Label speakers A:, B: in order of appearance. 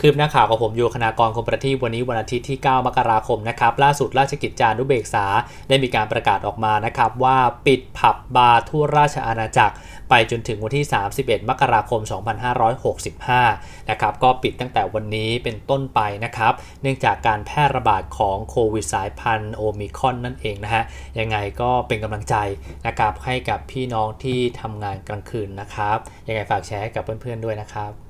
A: คืบหน้าข่าวของผมโยคณากรคมประทีปวันนี้วันอาทิตย์ที่ 9 มกราคมนะครับล่าสุดราชกิจจานุเบกษาได้มีการประกาศออกมานะครับว่าปิดผับบาร์ทั่วราชอาณาจักร ไปจนถึงวันที่ 31 มกราคม 2565 นะครับก็ปิดตั้งแต่วันนี้เป็นต้นไปนะครับเนื่องจากการแพร่ระบาดของโควิดสายพันธุ์โอมิคอนนั่นเองนะฮะยังไงก็เป็นกำลังใจนะครับให้กับพี่น้องที่ทำงานกลางคืนนะครับยังไงฝากแชร์ให้กับเพื่อนๆด้วยนะครับ